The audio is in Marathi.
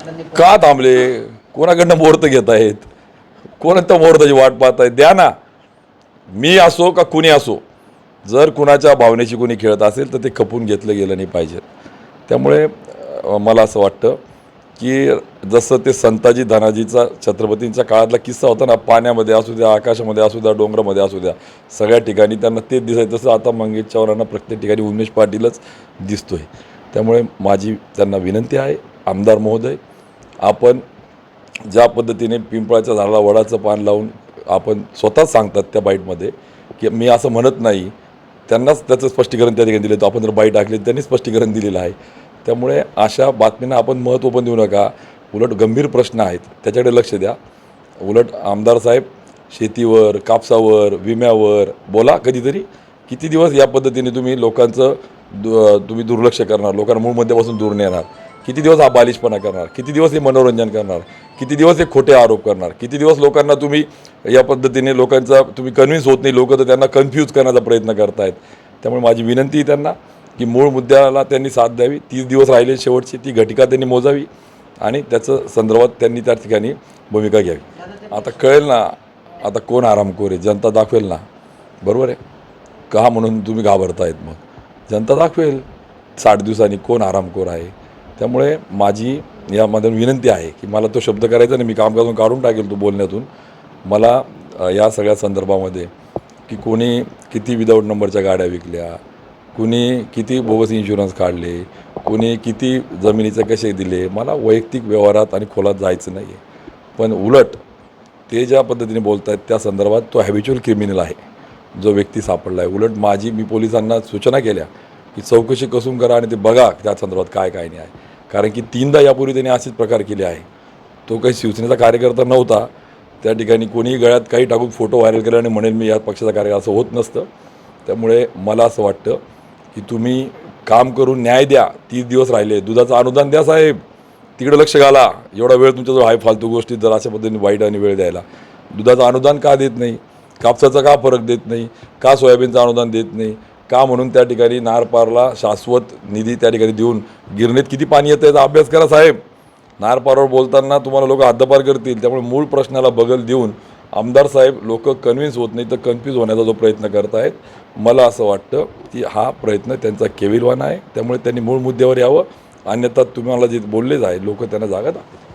पाटलांनी का थांबले? कोणाकडनं मुहूर्त घेत आहेत कोणत्या मुहूर्ताची वाट पाहत आहेत द्या ना. मी असो का कुणी असो जर कुणाच्या भावनेशी कुणी खेळत असेल तर ते खपून घेतलं गेलं नाही पाहिजे. त्यामुळे मला असं वाटतं की जसं ते संताजी धनाजीचा छत्रपतींच्या काळातला किस्सा होता ना पाण्यामध्ये असू द्या आकाशामध्ये असू द्या डोंगरामध्ये असू द्या सगळ्या ठिकाणी त्यांना तेच दिसायचं. तसं आता मंगेश चव्हाणांना प्रत्येक ठिकाणी उमेश पाटीलच दिसतोय. त्यामुळे माझी त्यांना विनंती आहे आमदार महोदय आपण ज्या पद्धतीने पिंपळाच्या झाडाला वडाचं पान लावून आपण स्वतःच सांगतात त्या बाईटमध्ये की मी असं म्हणत नाही. त्यांनाच त्याचं स्पष्टीकरण त्या ठिकाणी दिलं तर आपण जर बाईट टाकली त्यांनी स्पष्टीकरण दिलेलं आहे. त्यामुळे अशा बातमींना आपण महत्त्व पण देऊ नका. उलट गंभीर प्रश्न आहेत. त्याच्याकडे लक्ष द्या. उलट आमदार साहेब शेतीवर कापसावर विम्यावर बोला कधीतरी. किती दिवस या पद्धतीने तुम्ही लोकांचं दु तुम्ही दुर्लक्ष करणार? लोकांना मूळ बसून दूर नेणार? किती दिवस हा बालिशपणा करणार? किती दिवस हे मनोरंजन करणार? किती दिवस हे खोटे आरोप करणार? किती दिवस लोकांना तुम्ही या पद्धतीने लोकांचा तुम्ही कन्व्हिन्स होत नाही लोक तर त्यांना कन्फ्यूज करण्याचा प्रयत्न करतायत. त्यामुळे माझी विनंती आहे त्यांना की मूळ मुद्द्याला त्यांनी साथ द्यावी. तीस दिवस राहिले शेवटची ती घटिका त्यांनी मोजावी आणि त्याचं संदर्भात त्यांनी त्या ठिकाणी भूमिका घ्यावी. आता कळेल ना आता कोण आरामखोर आहे? जनता दाखवेल ना. बरोबर आहे? का म्हणून तुम्ही घाबरतायत मग? जनता दाखवेल. साठ दिवसांनी कोण आरामखोर आहे? त्यामुळे माझी यामध्ये विनंती आहे की मला तो शब्द करायचा नाही मी कामकाजून काढून टाकेल तो बोलण्यातून. मला या सगळ्या संदर्भामध्ये की कोणी किती विदाऊट नंबरच्या गाड्या विकल्या कुणी किती बोगस इन्शुरन्स काढले कुणी किती जमिनीचे कसे दिले मला वैयक्तिक व्यवहारात आणि खोलात जायचं नाही आहे पण उलट ते ज्या पद्धतीने बोलत आहेत त्या संदर्भात तो हॅबिच्युअल क्रिमिनल आहे जो व्यक्ती सापडला आहे उलट माझी मी पोलिसांना सूचना केल्या की चौकशी कसून करा आणि ते बघा त्या संदर्भात काय काय नाही आहे कारण की तीनदा यापूर्वी त्यांनी असेच प्रकार केले आहे. तो काही शिवसेनेचा कार्यकर्ता नव्हता. त्या ठिकाणी कोणीही गळ्यात काही टाकून फोटो व्हायरल केला आणि म्हणेल मी या पक्षाचा कार्यकर्ता असं होत नसतं. त्यामुळे मला असं वाटतं की तुम्ही काम करून न्याय द्या. तीस दिवस राहिले. दुधाचं अनुदान द्या साहेब. तिकडे लक्ष घाला. एवढा वेळ तुमच्याजवळ आहे फालतू गोष्टी. जर अशा पद्धतीने वाईट आणि वेळ द्यायला. दुधाचं अनुदान का देत नाही? कापसाचा का फरक देत नाही? का सोयाबीनचं अनुदान देत नाही? का म्हणून त्या ठिकाणी नारपारला शाश्वत निधी त्या ठिकाणी देऊन गिरणीत किती पाणी येतं याचा अभ्यास करा साहेब. नारपारवर बोलताना तुम्हाला लोक हद्दपार करतील त्यामुळे मूळ प्रश्नाला बगल देऊन आमदार साहेब लोक कन्व्हिन्स होत नाही तर कन्फ्यूज होण्याचा जो प्रयत्न करत आहेत मला असं वाटतं की हा प्रयत्न त्यांचा केविलवान आहे त्यामुळे त्यांनी मूळ मुद्द्यावर यावं. अन्यथा तुम्हाला जे बोललेच आहे लोक त्यांना जागा दाखवतात